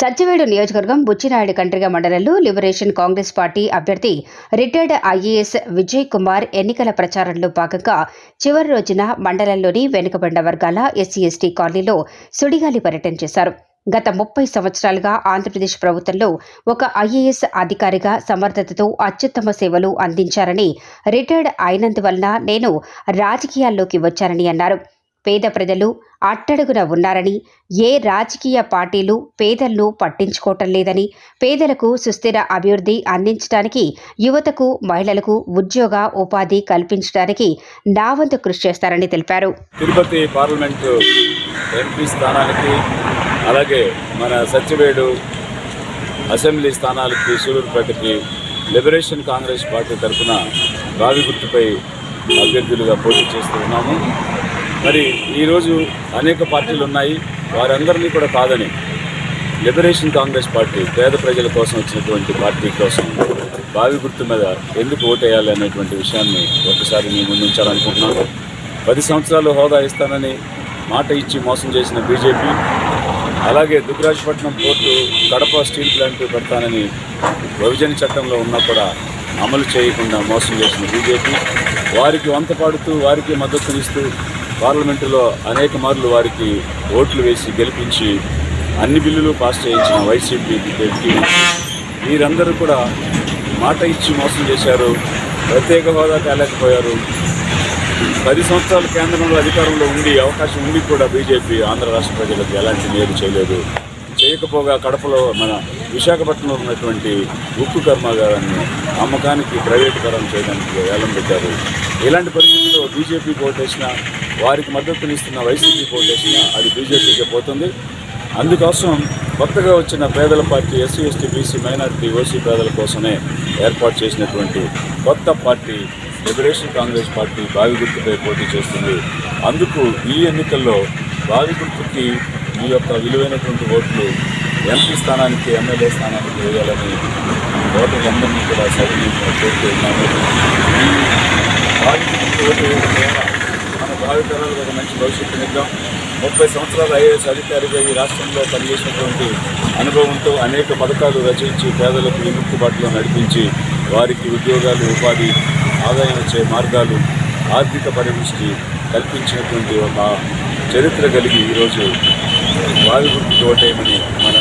సత్యవేడు నియోజకవర్గం బుచ్చినాయుడు కండ్రిగ మండలంలో Liberation Congress party అభ్యర్థి రిటైర్డ్ ఐఏఎస్ విజయ్ కుమార్ ఎన్నికల ప్రచారంలో భాగంగా చివరి రోజున మండలంలోని వెనుకబడిన వర్గాల ఎస్సీ ఎస్టీ కాలనీలో సుడిగాలి పర్యటన చేశారు. గత ముప్పై సంవత్సరాలుగా ఆంధ్రప్రదేశ్ ప్రభుత్వంలో ఒక ఐఏఎస్ అధికారిగా సమర్థతతో అత్యుత్తమ సేవలు అందించారని రిటైర్డ్ అయినందువలన నేను రాజకీయాల్లోకి వచ్చానని అన్నారు. పేద ప్రజలు అట్టడుగున ఉన్నారని ఏ రాజకీయ పార్టీలు పేదలను పట్టించుకోవటం లేదని పేదలకు సుస్థిర అభివృద్ధి అందించడానికి యువతకు మహిళలకు ఉద్యోగ ఉపాధి కల్పించడానికి నా వంతు కృషి చేస్తారని తెలిపారు. తిరుపతి పార్లమెంటు ఎంపీ స్థానానికి అలాగే మన సత్యవేడు అసెంబ్లీ స్థానాలకి సూలూరుపేటకి లిబరేషన్ కాంగ్రెస్ పార్టీ తరఫున బావి గుర్తుపై అభ్యర్థులుగా పోటీ చేస్తూ ఉన్నాము. మరి ఈరోజు అనేక పార్టీలు ఉన్నాయి. వారందరినీ కూడా కాదని లిబరేషన్ కాంగ్రెస్ పార్టీ పేద ప్రజల కోసం వచ్చినటువంటి పార్టీ కోసం బావి గుర్తు మీద ఎందుకు ఓటేయాలి అనేటువంటి విషయాన్ని ఒకసారి మీ ముందుంచాలనుకుంటున్నాను. పది సంవత్సరాలు హోదా ఇస్తానని మాట ఇచ్చి మోసం చేసిన బీజేపీ అలాగే Dugarajapatnam port Kadapa steel plant పెడతానని విభజన చట్టంలో ఉన్నా కూడా అమలు చేయకుండా మోసం చేసిన బీజేపీ వారికి వంత పాడుతూ వారికి మద్దతునిస్తూ పార్లమెంటులో అనేక మార్లు వారికి ఓట్లు వేసి గెలిపించి అన్ని బిల్లులు పాస్ చేయించిన వైసీపీ వీరందరూ కూడా మాట ఇచ్చి మోసం చేశారు ప్రత్యేక హోదా తేలేకపోయారు పది సంవత్సరాలు కేంద్రంలో అధికారంలో ఉండి అవకాశం ఉండి కూడా బీజేపీ ఆంధ్ర రాష్ట్ర ప్రజలకు ఎలాంటి మేలు చేయలేదు. చేయకపోగా కడపలో మన విశాఖపట్నంలో ఉన్నటువంటి ఉక్కు కర్మాగారాన్ని అమ్మకానికి ప్రైవేటీకరణ చేయడానికి వేలం పెట్టారు. ఇలాంటి పరిస్థితుల్లో బీజేపీ ఓటేసిన వారికి మద్దతునిస్తున్న వైసీపీ ఓటేసిన అది బీజేపీకే పోతుంది. అందుకోసం కొత్తగా వచ్చిన పేదల party SC ST BC minority OC పేదల కోసమే ఏర్పాటు చేసినటువంటి కొత్త పార్టీ లిబరేషన్ కాంగ్రెస్ పార్టీ బావి గుర్తుపై పోటీ చేస్తుంది. అందుకు ఈ ఎన్నికల్లో బావి గుర్తుకి మీ యొక్క విలువైనటువంటి ఓట్లు ఎంపీ స్థానానికి ఎమ్మెల్యే స్థానానికి వేయాలని ఓటర్లందరినీ కూడా సవినీయంగా కోరుతూ ఉన్నాము. ఈ ఓటు మన భావితరాలకు ఒక మంచి భవిష్యత్తునిద్దాం ముప్పై సంవత్సరాల ఐఏఎస్ అధికారిగా ఈ రాష్ట్రంలో పనిచేసినటువంటి అనుభవంతో అనేక పథకాలు రచించి పేదలకు విముక్తిబాటులో నడిపించి వారికి ఉద్యోగాలు ఉపాధి ఆదాయం వచ్చే మార్గాలు ఆర్థిక పరిపుష్టి కల్పించినటువంటి ఒక చరిత్ర కలిగి ఈరోజు వారి గుర్తు ఓటేయమని మన